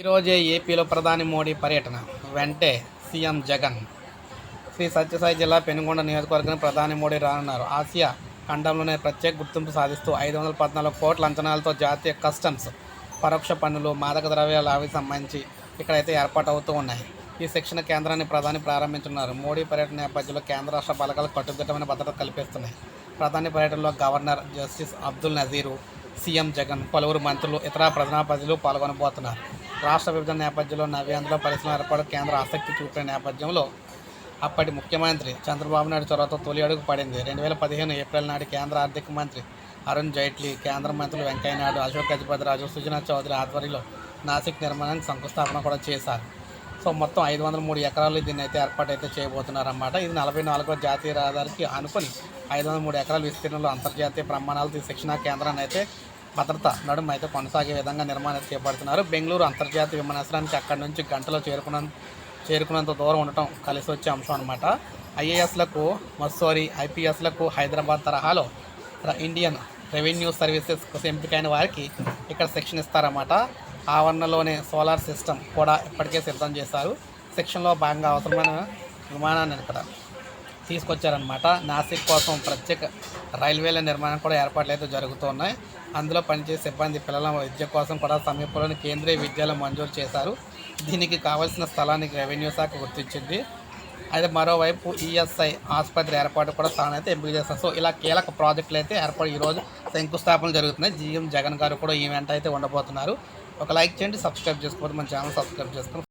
ఈరోజే ఏపీలో ప్రధాని మోడీ పర్యటన. వెంటే సీఎం జగన్. శ్రీ సత్యసాయి జిల్లా పెనుగొండ నియోజకవర్గం ప్రధాని మోడీ రానున్నారు. ఆసియా ఖండంలోనే ప్రత్యేక గుర్తింపు సాధిస్తూ ఐదు వందల పద్నాలుగు కోట్ల అంచనాలతో జాతీయ కస్టమ్స్ పరోక్ష పన్నులు మాదక ద్రవ్యాల అవి సంబంధించి ఇక్కడైతే ఏర్పాటు అవుతూ ఉన్నాయి. ఈ శిక్షణ కేంద్రాన్ని ప్రధాని ప్రారంభించున్నారు మోడీ పర్యటన నేపథ్యంలో కేంద్ర రాష్ట్ర బలగాలు కట్టుదిట్టమైన భద్రత కల్పిస్తున్నాయి. ప్రధాని పర్యటనలో governor justice Abdul Nazeer CM Jagan పలువురు మంత్రులు ఇతర ప్రజాప్రతినిధులు పాల్గొనబోతున్నారు. రాష్ట్ర విభజన నేపథ్యంలో నవ్యాంధ్ర పరిశ్రమ ఏర్పాటు కేంద్ర ఆసక్తి చూపిన నేపథ్యంలో అప్పటి ముఖ్యమంత్రి చంద్రబాబు నాయుడు చొరవతో తొలి అడుగు పడింది. రెండు వేల పదిహేను ఏప్రిల్ నాటి కేంద్ర ఆర్థిక మంత్రి అరుణ్ జైట్లీ కేంద్ర మంత్రులు వెంకయ్యనాయుడు అశోక్ గజపతిరాజు సుజనా చౌదరి ఆధ్వర్యంలో నాసిక్ నిర్మాణానికి శంకుస్థాపన కూడా చేశారు. సో మొత్తం ఐదు వందల మూడు ఎకరాలు దీన్ని అయితే ఏర్పాటు అయితే చేయబోతున్నారన్నమాట. ఇది నలభై నాలుగో జాతీయ రహదారికి ఆనుకొని ఐదు వందల మూడు ఎకరాల విస్తీర్ణంలో అంతర్జాతీయ ప్రమాణాలతో శిక్షణా కేంద్రాన్ని అయితే భద్రత నడుమ అయితే కొనసాగే విధంగా నిర్మాణం చేపడుతున్నారు. బెంగళూరు అంతర్జాతీయ విమానాశ్రయానికి అక్కడి నుంచి గంటలో చేరుకున్న చేరుకున్నంత దూరం ఉండటం కలిసి వచ్చే అంశం అనమాట ఐఏఎస్లకు మస్సోరి ఐపీఎస్లకు హైదరాబాద్ తరహాలో ఇండియన్ రెవెన్యూ సర్వీసెస్ కోసం ఎంపికైన వారికి ఇక్కడ శిక్షణ ఇస్తారన్నమాట. ఆవరణలోనే సోలార్ సిస్టమ్ కూడా ఇప్పటికే సిద్ధం చేశారు. శిక్షణలో భాగంగా అవసరమైన విమానాన్ని ఇక్కడ తీసుకొచ్చారనమాట నాసిక్ కోసం ప్రత్యేక రైల్వేల నిర్మాణం కూడా ఏర్పాట్లు అయితే జరుగుతున్నాయి. అందులో పనిచేసే సిబ్బంది పిల్లల విద్య కోసం కూడా సమీపంలోని కేంద్రీయ విద్యాలయం మంజూరు చేశారు. దీనికి కావాల్సిన స్థలానికి రెవెన్యూ శాఖ గుర్తించింది. అయితే మరోవైపు ఈఎస్ఐ ఆసుపత్రి ఏర్పాటు కూడా స్థానం అయితే ఎంపిక చేస్తారు సో ఇలా కీలక ప్రాజెక్టులు అయితే ఏర్పాటు ఈరోజు శంకుస్థాపన జరుగుతున్నాయి. జీఎం జగన్ గారు కూడా ఈవెంట్ అయితే ఉండబోతున్నారు. ఒక లైక్ చేయండి సబ్స్క్రైబ్ చేసుకోవద్దు. మన ఛానల్ సబ్స్క్రైబ్ చేసుకొని